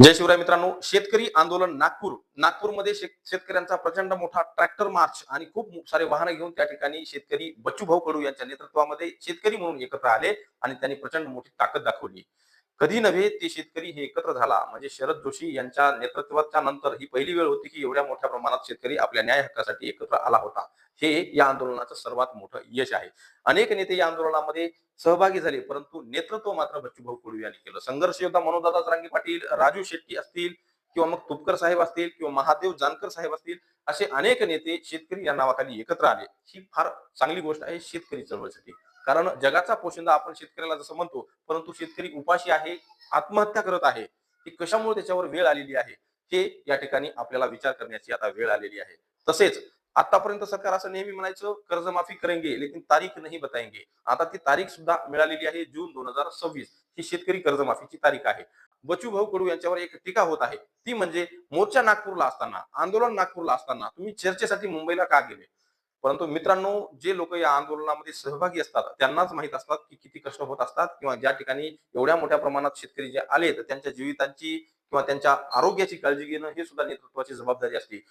जय शिवराय मित्रांनो शेतकरी आंदोलन नागपूर. नागपूरमध्ये शेतकऱ्यांचा प्रचंड मोठा ट्रॅक्टर मार्च आणि खूप सारे वाहनं घेऊन त्या ठिकाणी शेतकरी बच्चूभाऊ कडू यांच्या नेतृत्वामध्ये शेतकरी म्हणून एकत्र आले आणि त्यांनी प्रचंड मोठी ताकद दाखवली. कधी नव्हे ते शेतकरी हे एकत्र झाला. म्हणजे शरद जोशी यांच्या नेतृत्वाच्या नंतर ही पहिली वेळ होती की एवढ्या मोठ्या प्रमाणात शेतकरी आपल्या न्याय हक्कासाठी एकत्र आला होता. हे या आंदोलनाचं सर्वात मोठं यश आहे. अनेक नेते या आंदोलनामध्ये सहभागी झाले परंतु नेतृत्व मात्र बच्चूभाऊ कडू यांनी केलं. संघर्ष योद्धा मनोदादा जरांगे पाटील राजू शेट्टी असतील किंवा मग तुपकर साहेब असतील किंवा महादेव जानकर साहेब असतील असे अनेक नेते शेतकरी या नावाखाली एकत्र आले. ही फार चांगली गोष्ट आहे शेतकरी चळवळीसाठी. कारण जगाचा पोशिंदा आपण शेतकऱ्याला जसं म्हणतो परंतु शेतकरी उपाशी आहे आत्महत्या करत आहे. ती कशामुळे त्याच्यावर वेळ आलेली आहे हे या ठिकाणी आपल्याला विचार करण्याची आता वेळ आलेली आहे. तसेच आतापर्यंत सरकार असं नेहमी म्हणायचं कर्जमाफी करेंगे लेकिन तारीख नाही बताएंगे. आता ती तारीख सुद्धा मिळालेली आहे जून दोन हजार सव्वीस. ही शेतकरी कर्जमाफीची तारीख आहे. बचू भाऊ कडू यांच्यावर एक टीका होत आहे. ती म्हणजे मोर्चा नागपूरला असताना आंदोलन नागपूरला असताना तुम्ही चर्चेसाठी मुंबईला का गेले? परंतु मित्रांनो जे लोक या आंदोलनामध्ये सहभागी असतात त्यांनाच माहीत असतात की किती कष्ट होत असतात किंवा ज्या ठिकाणी एवढ्या मोठ्या प्रमाणात शेतकरी जे आले तर त्यांच्या जीवितांची किंवा त्यांच्या आरोग्याची काळजी घेणं हे सुद्धा नेतृत्वाची जबाबदारी असते.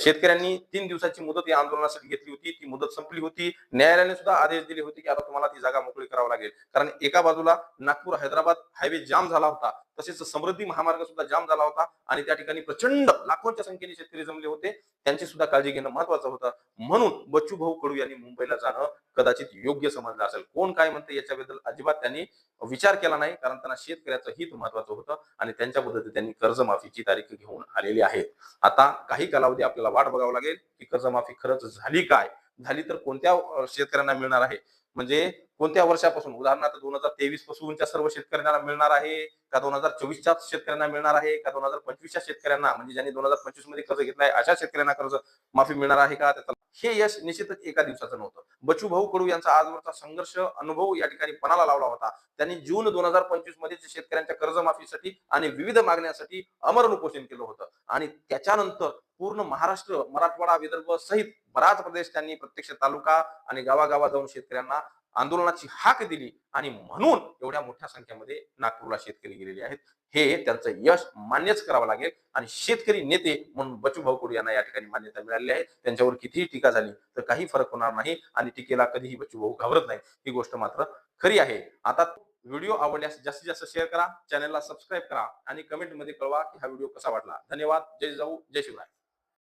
शेतकऱ्यांनी तीन दिवसाची मुदत या आंदोलनासाठी घेतली होती. ती मुदत संपली होती. न्यायालयाने सुद्धा आदेश दिले होते की आता तुम्हाला ती जागा मोकळी करावी लागेल. कारण एका बाजूला नागपूर हैदराबाद हायवे जाम झाला होता. तसेच समृद्धी महामार्ग सुद्धा जाम झाला होता आणि त्या ठिकाणी प्रचंड लाखोंच्या संख्येने शेतकरी जमले होते. त्यांची सुद्धा काळजी घेणं महत्वाचं होतं. म्हणून बच्चू भाऊ कडू यांनी मुंबईला जाणं कदाचित योग्य समजलं असेल. कोण काय म्हणते याच्याबद्दल अजिबात त्यांनी विचार केला नाही. कारण त्यांना शेतकऱ्याचं हित महत्वाचं होतं आणि त्यांच्या पद्धतीने त्यांनी कर्जमाफीची तारीख घेऊन आलेली आहे. आता काही कालावधी आपल्याला वाट बघावं लागेल की कर्जमाफी खरंच झाली काय? झाली तर कोणत्या शेतकऱ्यांना मिळणार आहे? म्हणजे कोणत्या वर्षापासून? उदाहरणार्थ दोन हजार तेवीस पासूनच्या सर्व शेतकऱ्यांना मिळणार आहे का दोन हजार चोवीसच्या शेतकऱ्यांना मिळणार आहे का दोन हजार पंचवीसच्या शेतकऱ्यांना? म्हणजे ज्यांनी दोन हजार पंचवीसमध्ये कर्ज घेतलाय अशा शेतकऱ्यांना कर्ज माफी मिळणार आहे का? त्याचा हे यश निश्चितच एका दिवसाचं नव्हतं. बचू भाऊ कडू यांचा आजवरचा संघर्ष अनुभव या ठिकाणी पणाला लावला होता. त्यांनी जून दोन हजार पंचवीसमध्ये शेतकऱ्यांच्या कर्जमाफीसाठी आणि विविध मागण्यांसाठी अमरण उपोषण केलं होतं. आणि त्याच्यानंतर पूर्ण महाराष्ट्र मराठवाडा विदर्भ सहित बराच प्रदेश त्यांनी प्रत्यक्ष तालुका आणि गावागावात जाऊन शेतकऱ्यांना आंदोलनाची हाक दिली आणि म्हणून एवढ्या मोठ्या संख्येमध्ये नागपूरला शेतकरी गेलेले आहेत. हे त्यांचं यश मान्यच करावं लागेल आणि शेतकरी नेते म्हणून बचू भाऊ कडू यांना या ठिकाणी मान्यता मिळाली आहे. त्यांच्यावर कितीही टीका झाली तर काही फरक होणार नाही आणि टीकेला कधीही बचू भाऊ घाबरत नाही ही गोष्ट मात्र खरी आहे. आता व्हिडिओ आवडल्यास जास्तीत जास्त शेअर करा चॅनलला सबस्क्राईब करा आणि कमेंटमध्ये कळवा की हा व्हिडिओ कसा वाटला. धन्यवाद. जय जाऊ. जय शिवराय.